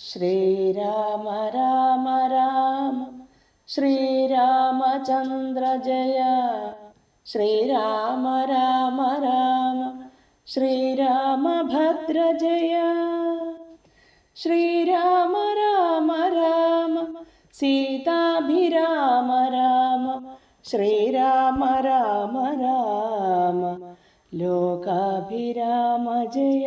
ശ്രീരാമ രാമ രാമ ശ്രീരാമചന്ദ്ര ജയ ശ്രീരാമ രാമ രാമ ശ്രീരാമഭദ്ര ജയ ശ്രീരാമ രാമ രാമ സീതാഭിരാമ രാമ ശ്രീരാമ രാമ രാമ ലോകാഭിരാമ ജയ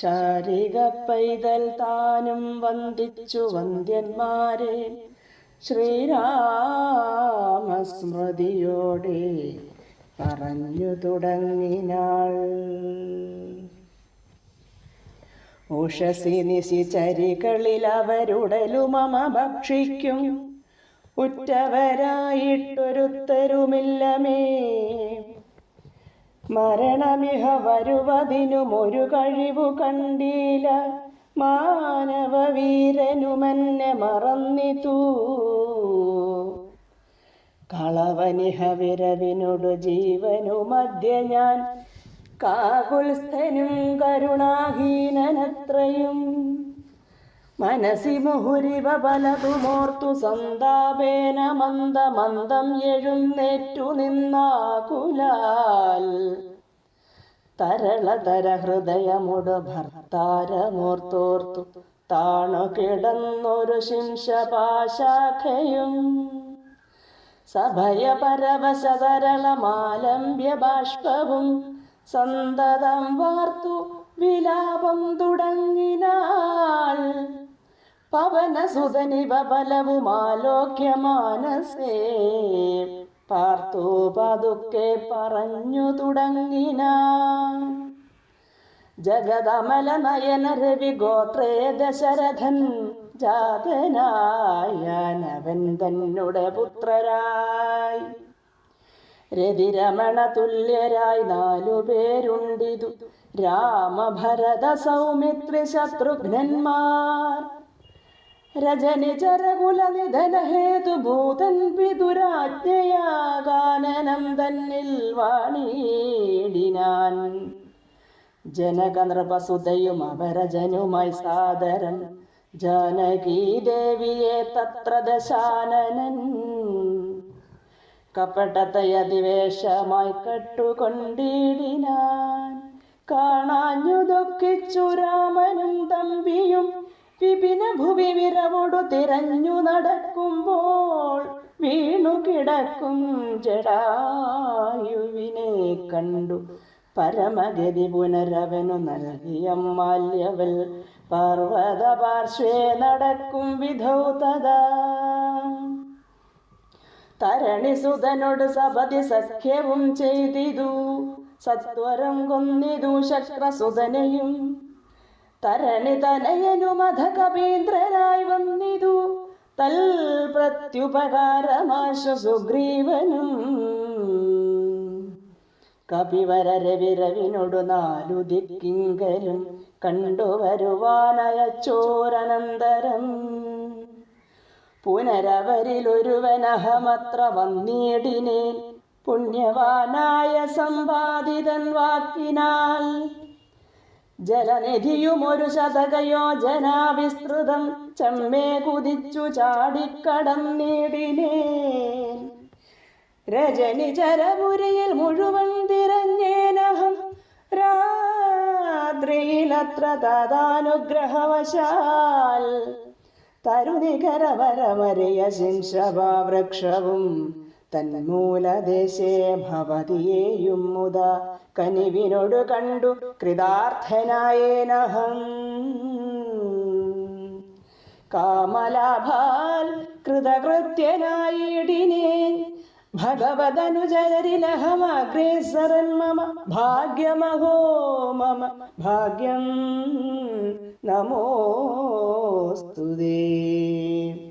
ശാരിക പൈതൽ താനും വന്ദിച്ചു വന്ദ്യന്മാരെ. ശ്രീരാമസ്മൃതിയോടെ പറഞ്ഞു തുടങ്ങിനാൾ. ഉഷസി നിശിചരികളിൽ അവരുടലുമമ ഭക്ഷിക്കും ഉറ്റവരായിട്ടൊരുത്തരുമില്ലമേ. മരണമിഹ വരുവതിനും ഒരു കഴിവു കണ്ടീല മാനവവീരനുമെന്നെ മറന്നിതൂ. കളവനിഹ വിരവിനോട് ജീവനു മധ്യ ഞാൻ കാകുൽസ്ഥനും കരുണാഹീനനത്രയും. മനസി മുഹുരിവ പലതുമോർത്തു സന്താപേന മന്ദ മന്ദം എഴുന്നേറ്റു നിന്നാകുലാൽ. തരളതര ഹൃദയമുട ഭർത്താരമോർത്തോർത്തു താണു കിടന്നൊരു ശിംശപാശാഖയും. സഭയ പരവശതരളമാലംബ്യ ബാഷ്പവും സന്തതം വാർത്തു വിലാപം തുടങ്ങിനാൾ. പവനസുതനിവ ബലവുമാലോക്യ മാനസേ പാർത്തു പതുക്കെ പറഞ്ഞു തുടങ്ങിന. ജഗതമല നയന രവി ഗോത്രേ ദശരഥൻ. ജാതനായനവൻ തന്നുടെ പുത്രരായി. രതിരമണ തുല്യരായി നാലു പേരുണ്ടിതു. രാമഭരത സൗമിത്രി ശത്രുഘ്നന്മാർ. രജനി ചരകുല നിധന ഹേതുഭൂതൻ പിതുരാജ്ഞയാകാനനം തന്നിൽ വാണിടിനാൻ. ജനകനൃപസുതയും അപരജനുമായി സാദരം ജാനകീ ദേവിയെ തത്ര ദശാനനൻ. കപടതയതിവേഷമായി കട്ടുകൊണ്ടിടിനാൻ. കാണാഞ്ഞു ദുഃഖിച്ചു രാമനും തമ്പിയും വിപിന ഭുവി വിരവോടു തിരഞ്ഞു നടക്കുമ്പോൾ വീണു കിടക്കും ജടായുവിനെ കണ്ടു. പരമഗതി പുനരവനു നൽകിയ മാല്യവൽ പർവത പാർശ്വേ നടക്കും വിധൗ തഥാ. തരണിസുതനോട് സപതി സഖ്യവും ചെയ്തിതു. സത്വരം കൊന്നിതു ശക്രസുതനെയും തരണി തനയനുമധ കപീന്ദ്രനായി വന്നിതു. തൽ പ്രത്യുപകാരമാശു സുഗ്രീവനും. കപിവര രവിരവിനോടു നാലു ദിക്കിങ്കരും കണ്ടുവരുവാനയച്ചോരനന്തരം പുനരവരിലൊരുവനഹമത്ര വന്നിടിനേൽ പുണ്യവാനായ സമ്പാദിതൻ വാക്കിനാൽ ജലനിധിയുമൊരു ശതകയോ വിസ്തൃതം ചമ്മേ കുതിച്ചു ചാടിക്കടം നേടിനേ രജനി ചരപുരിയിൽ മുഴുവൻ തിരഞ്ഞേനഹം. രാത്രിയിലത്ര തഥാനുഗ്രഹവശാൽ തരുനികരവരമറിയ ശിംശഭാവൃക്ഷവും തന്മൂലദേശേ ഭവതിയേയും മുത കനിവിനോട് കണ്ടു കൃതാർത്ഥനായേനഹം. കാമലാഭാൽ കൃതകൃത്യനായിടിനേ ഭഗവതനുചരിലഹമഗ്രേസരൻ മമ. ഭാഗ്യമഹോ മമ. ഭാഗ്യം നമോസ്തുതേ.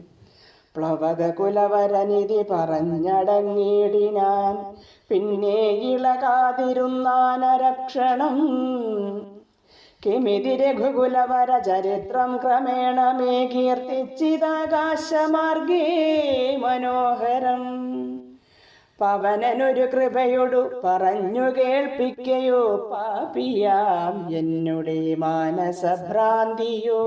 പ്ലവകകുലവരനിധി പറഞ്ഞടങ്ങിയിടിനാൻ പിന്നെ ഇളകാതിരുന്നാനരക്ഷണം. കിമിതി രഘുകുലവര ചരിത്രം ക്രമേണ മേ കീർത്തിച്ചിതാകാശമാർഗേ മനോഹരം. പവനനൊരു കൃപയൊടു പറഞ്ഞു കേൾപ്പിക്കയോ പാപിയാം. എന്നുടെ മാനസഭ്രാന്തിയോ.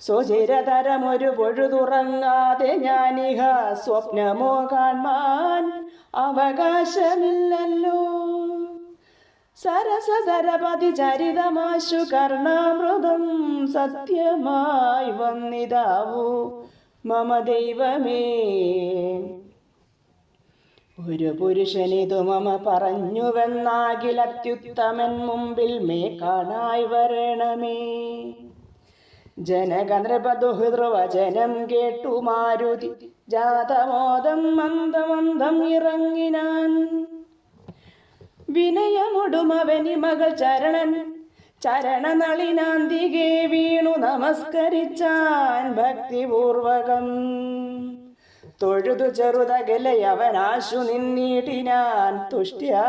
സുചിരതരമൊരു പൊഴുതുറങ്ങാതെ ഞാനിഹ സ്വപ്നമോ കാൺമാൻ അവകാശമില്ലല്ലോ. സരസരപതി ചരിതമാശു കർണാമൃതം സത്യമായി വന്നിതാവൂ. മമ ദൈവമേ. ഒരു പുരുഷനിതു മമ പറഞ്ഞുവെന്നാകിലത്യുത്തമൻ മുമ്പിൽ മേ കാണായി വരണമേ. ജനകനൃപദുഹൃവചനം കേട്ടു മാരുതി. ജാതമോദം മന്ദമന്ദം ഇറങ്ങിനാൻ. വിനയമൊടുമവനി മകൾ ചരണൻ. ചരണനളിനാന്തികെ വീണു നമസ്കരിച്ചാൻ ഭക്തിപൂർവകം. തൊഴുതു ചെറുതകലയവനാശു നിന്നീട്ടിനാൻ തുഷ്ട്യ.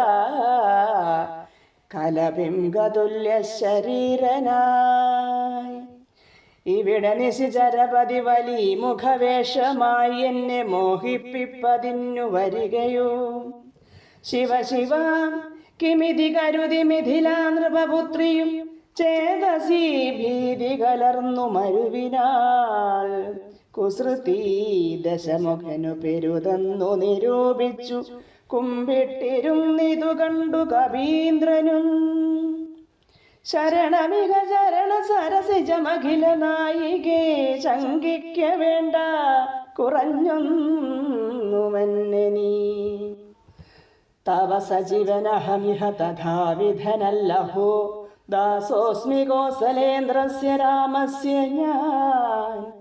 കലബിംബതുല്യ ശരീരനായി ഇവിടെ നിശിചരപതി വലി മുഖവേഷമായി എന്നെ മോഹിപ്പിപ്പതിന്നു വരികയോ. ശിവ ശിവ കിമിതി കരുതി മിഥിലാ നൃപപുത്രിയും ചേതസി ഭീതി കലർന്നു മരുവിനാൾ കുസൃതി ദശമുഖനു പെരുതന്നു നിരൂപിച്ചു. കുമ്പിട്ടിരുന്നിതു കണ്ടു കവീന്ദ്രനും. ശരണമിക ശരണ സരസിജമഖില നായികേ ശങ്കിക്ക വേണ്ട കുറഞ്ഞൊന്നുമെന്നെ നീ. തവ സജീവനഹമിഹ തഥാവിധനല്ലഹോ ദാസോസ്മി കോസലേന്ദ്രസ്യ രാമസ്യ ഞാൻ.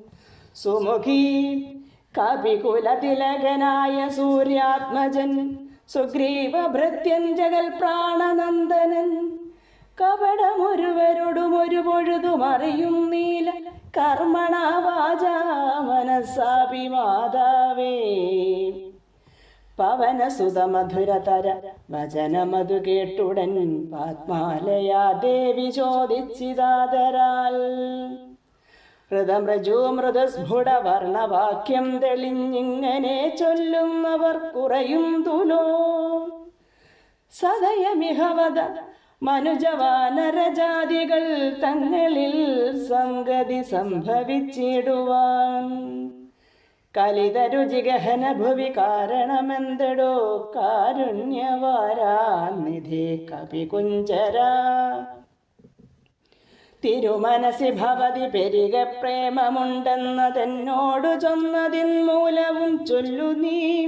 സുമുഖി കവികുലതിലകനായ സൂര്യാത്മജൻ സുഗ്രീവഭൃത്യൻ ജഗൽ പ്രാണനന്ദനൻ കപടമൊരുവരോടും ഒരു പൊഴുതും അറിയും നീല കർമ്മണ വാചാ മനസ്സാപി മാതാവേ പവനസുതമധുരതര വചനമതു കേട്ടുടൻ പാത്മാലയാ ദേവി ചോദിച്ചിതാതരാൽ. ഹൃദമൃജു മൃദസ്ഫുട വർണവാക്യം തെളിഞ്ഞിങ്ങനെ ചൊല്ലുന്നവർ കുറയും തുലോ സദയമിഹവത മനുജവാനരജാതികൾ തങ്ങളിൽ സംഗതി സംഭവിച്ചിടുവാൻ. കലിതരുചിഗഹന ഭുവി കാരണമെന്തടോ കാരുണ്യവാരാനിധി കവികുഞ്ചര. തിരുമനസി ഭവതി പെരിക പ്രേമമുണ്ടെന്നതെന്നോടു ചൊന്നതിൻ മൂലവും ചൊല്ലു നീ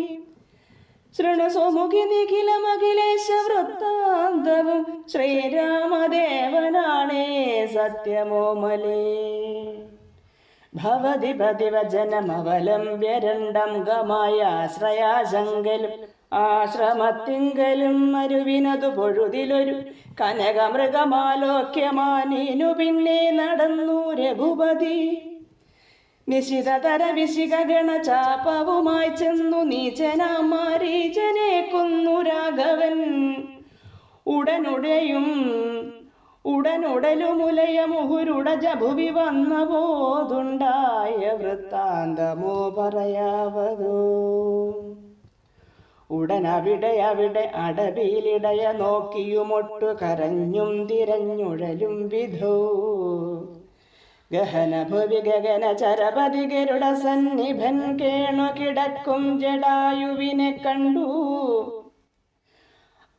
ശൃണു സുമുഖി നിഖിലമഖിലേശ വൃത്താന്തവും ശ്രീരാമദേവനാണേ സത്യമോമലേ. ഭവതി രണ്ടം ഗമായ ആശ്രയാശങ്കലും ആശ്രമത്തിങ്കലും മരുവിനതു പൊഴുതിലൊരു കനകമൃഗമാലോക്യമാനീനു പിന്നെ നടന്നു രഘുപതി. നിശിതതര വിശികഗണ ചാപവുമായി ചെന്നു നീചനാമാരീചനെ കൊന്നു രാഘവൻ. ഉടനുടയും ഉടനുടലുമുലയ മുഹുരുട ജഭുവി വന്ന പോതുണ്ടായ വൃത്താന്തമോ പറയാവതോ. ഉടനവിടെ അവിടെ അടവിയിലിടയ നോക്കിയുമൊട്ടു കരഞ്ഞും തിരഞ്ഞുഴലും വിധോ. ഗഹനഭുവി ഗഗന ചരപതി ഗരുഡ സന്നിഭൻ കേണു കിടക്കും ജടായുവിനെ കണ്ടു.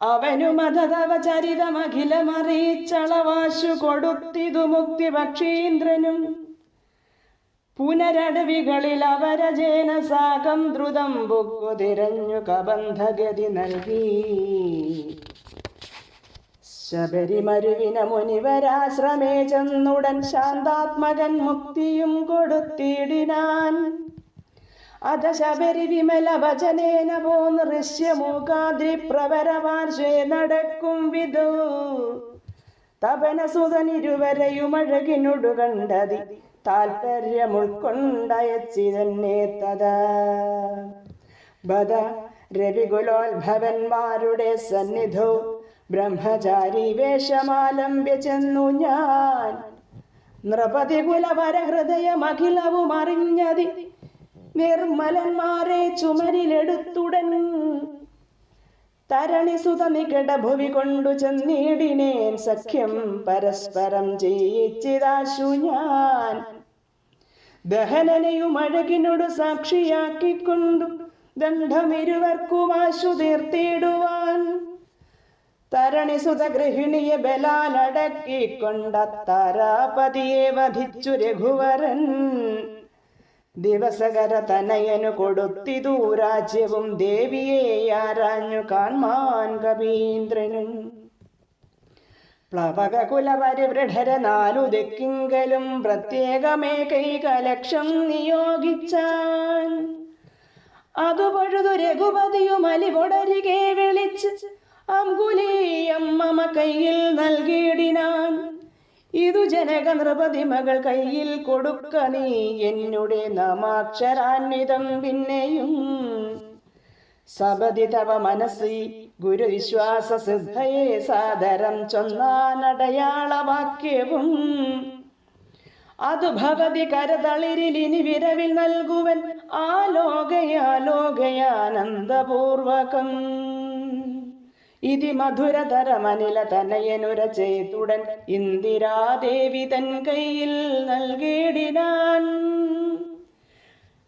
അവനു മതതവ ചരിതമഖിലമറിയിച്ചളവാശു കൊടുത്തിതു മുക്തി പക്ഷീന്ദ്രനും. പുനരടവികളിൽ അവരജേന സാകം ദ്രുതം ബുക്കു തിരഞ്ഞു കബന്ധഗതി നൽകി. ശബരിമരുവിന മുനിവരാശ്രമേ ചെന്നുടൻ ശാന്താത്മകൻ മുക്തിയും കൊടുത്തിടിനാൻ. അത ശബരി വിമല വചനേന പോന്ന് ഋഷ്യമൂകാദ്രി പ്രവരവാർഷേ നടക്കും വിധു. തപന അഴകിനൊടു കണ്ടതി താൽപര്യം ഉൾക്കൊണ്ടയച്ചിതന്നെ തഥാ ബദ രവികുലോത്ഭവന്മാരുടെ സന്നിധോ ബ്രഹ്മചാരി വേഷമാലംബ്യ ചെന്നു ഞാൻ. നൃപതി കുലവര ഹൃദയമഖിലവും അറിഞ്ഞതി നിർമ്മലന്മാരെ ചുമരിലെടുത്തുടൻ. തരണിസുത നികട ഭുവി കൊണ്ടു ചെന്നീടിനേൻ സഖ്യം പരസ്പരം ചെയ്യിച്ചിതാശു ഞാൻ. ദഹനനെയും അഴകിനോട് സാക്ഷിയാക്കിക്കൊണ്ടു ദണ്ഡമിരുവർക്കും ആശു തരണിസുത ഗൃഹിണിയെ ബലാലടക്കിക്കൊണ്ട താരാപതിയെ വധിച്ചു രഘുവരൻ. ദിവസകര തനയനു കൊടുത്തിതു രാജ്യവും ദേവിയെ ആരാഞ്ഞു കാൺമാൻ കവീന്ദ്രനും. പ്ലവക കുലപരിവൃഢര നാലു ദിക്കിങ്കലും പ്രത്യേകമേ കൈകലക്ഷം നിയോഗിച്ചാൻ. അതുപൊഴുതു രഘുപതിയും അലിപൊടരികെ വിളിച്ച് അങ്കുലീയം മമ കയ്യിൽ നൽകിയിടിനാൻ. ഇതു ജനക നൃപതി മകൾ കയ്യിൽ കൊടുക്ക നീ എന്നുടെ നാമാക്ഷരാന്വിതം പിന്നെയും. സപതി തവ മനസ്സി ഗുരുവിശ്വാസ സിദ്ധയെ സാദരം ചൊന്നാനടയാളവാക്യവും അതു ഭവതി കരതളിരിലിനി വിരവിൽ നൽകുവൻ ആലോകയാലോകയാനന്ദപൂർവകം. ഇതി മധുരതരമനില തനയനുര ചെയ്തുടൻ ഇന്ദിരാദേവി തൻ കയ്യിൽ നൽകിയിടിനാൻ.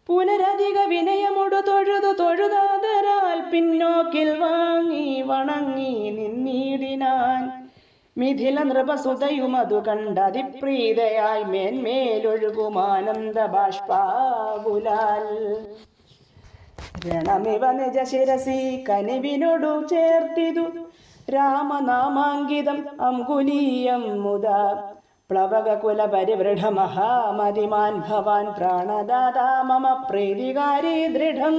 പുനരധിക വിനയമൊടു തൊഴുതു തൊഴുതാതരാൽ പിന്നോക്കിൽ വാങ്ങി വണങ്ങി നിന്നീടിനാൻ. മിഥില നൃപസുതയുമതു കണ്ടതിപ്രീതയായി മേന്മേലൊഴുകുമാനന്ദ ബാഷ്പാകുലാൽ രണമിവ നിജ ശിരസി കനിവിനോടു ചേർത്തിതു. രാമനാമാങ്കിതം അങ്കുലീയം മുത. പ്ലവക കുല പരിവൃഢ മഹാമതിമാൻ ഭവാൻ പ്രാണദാതാ മമ പ്രീതികാരി ദൃഢം.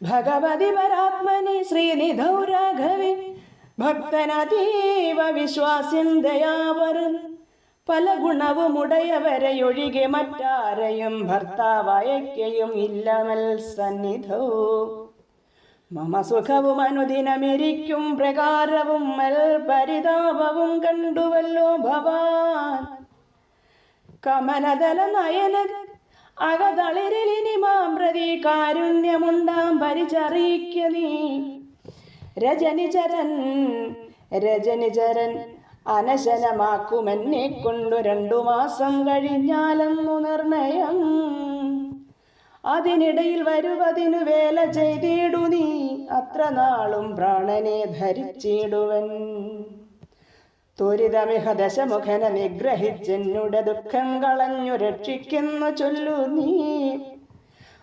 ഭഗവതി പരാത്മനി ശ്രീനിധൗ രാഘവി ഭക്തനതീവ വിശ്വാസ്യം പല ഗുണവുമുടയവരെയൊഴികെ മറ്റാരെയും ഭർത്താവയക്കയും ഇല്ലമൽ സന്നിധോ മമ സുഖവും അനുദിനമിരിക്കും പ്രകാരവും മൽ പരിതാപവും കണ്ടുവല്ലോ ഭവാൻ. കമലതല നയന അകതളിരലിനി പ്രതി കാരുണ്യമുണ്ടാം പരിചറിയിക്ക രജനിചരൻ രജനിചരൻ അനശനമാക്കുമെന്നെ കൊണ്ടു രണ്ടു മാസം കഴിഞ്ഞാലെന്നു നിർണയം. അതിനിടയിൽ വരുവതിനു വേല ചെയ്തിടു നീ അത്ര നാളും പ്രാണനെ ധരിച്ചിടുവൻ. ത്വരിതമിഹ ദശമുഖനെ നിഗ്രഹിച്ചെന്നുടെ ദുഃഖം കളഞ്ഞു രക്ഷിക്കുന്നു ചൊല്ലു നീ.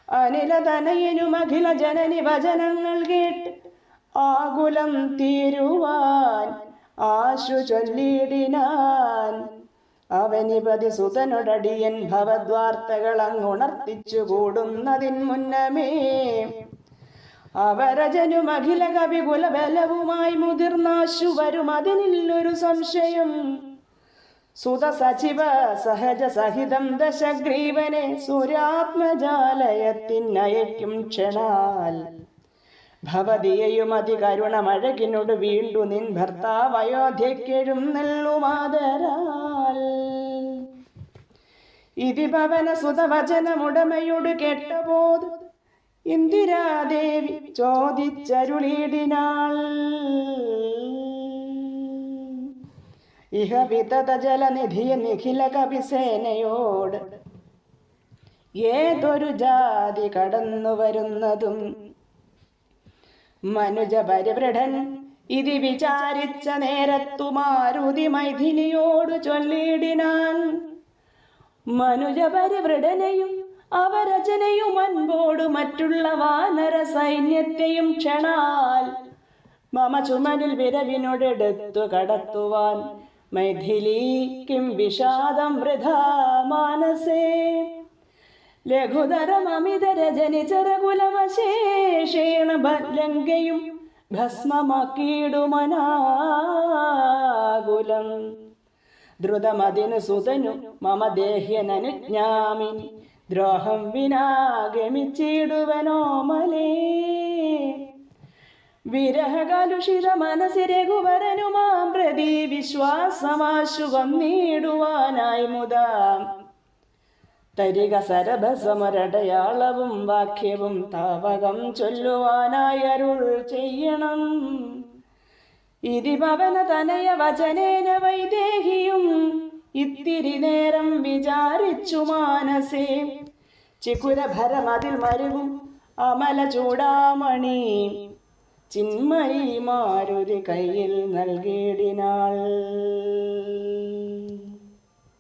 അനിലതനയനും അഖില ജനനി വചനങ്ങൾ കേട്ട് ആകുലം തീരുവാൻ ആശു ചൊല്ലിടിനാൻ അവനിപതി സുതനൊടടിയൻ ഭവദ്വാർത്തകൾ അങ്ങുണർത്തിച്ചു കൂടുന്നതിൻ മുന്നമേ. അവരജനും അഖില കവികുല ബലവുമായി മുതിർന്നാശു വരും അതിനില്ലൊരു സംശയം. സുത സചിവ സഹജ സഹിതം ദശഗ്രീവനെ സുരാത്മജാലയത്തിനയക്കും ക്ഷണാൽ. ഭവതിയെയും അതികരുണമഴകിനോട് വീണ്ടു നിൻ ഭർത്താവയോധ്യക്കെഴും നെല്ലുമാതരാൽ. ഇതി ഭവന സുതവചനമുടമയോട് കേട്ടപോത് ഇന്ദിരാദേവി ചോദിച്ചരുളീടിനാൾ ഇഹ വിതത ജലനിധിയ നിഖില കവിസേനയോട് ഏതൊരു ജാതി കടന്നു വരുന്നതും മനുജ ഇതി വിചാരിച്ച നേരത്തു മാരുതി മൈഥിലിയോട് ചൊല്ലിടിനാൻ. മനുജപരിവൃടനെയും അവരചനയും അൻപോട് മറ്റുള്ള വാനര സൈന്യത്തെയും ക്ഷണാൽ. മമ ചുമനിൽ വിരവിനോടെടുത്തു കടത്തുവാൻ മൈഥിലീക്കും വിഷാദം വൃഥാ മാനസേ. ലഘുതരമമിതരജനിചരകുലമശേഷേണ ലങ്കയും ഭസ്മമാക്കിയിടുമനാകുലം. ദ്രുതമതിനു സുതനു മമ ദേഹ്യനനുജ്ഞാമിനി ദ്രോഹം വിനാ ഗമിച്ചിടുവനോമലേ വിരഹകലുഷിത മനസ്സി രഘുവരനുമാം പ്രതി വിശ്വാസമാശു വന്നിടുവാനായി മുതാം. തരിക സരഭസമരടയാളവും വാക്യവും താവകം ചൊല്ലുവാനായി അരുൾ ചെയ്യണം. ഇതിഭവന തനയ വചനേന വൈദേഹിയും ഇത്തിരി നേരം വിചാരിച്ചു മാനസേ. ചിക്കുരഭരമതിൽ മരുവും അമല ചൂടാമണി. ചിന്മയി മാരുതി കയ്യിൽ നൽകിയിടിനാൾ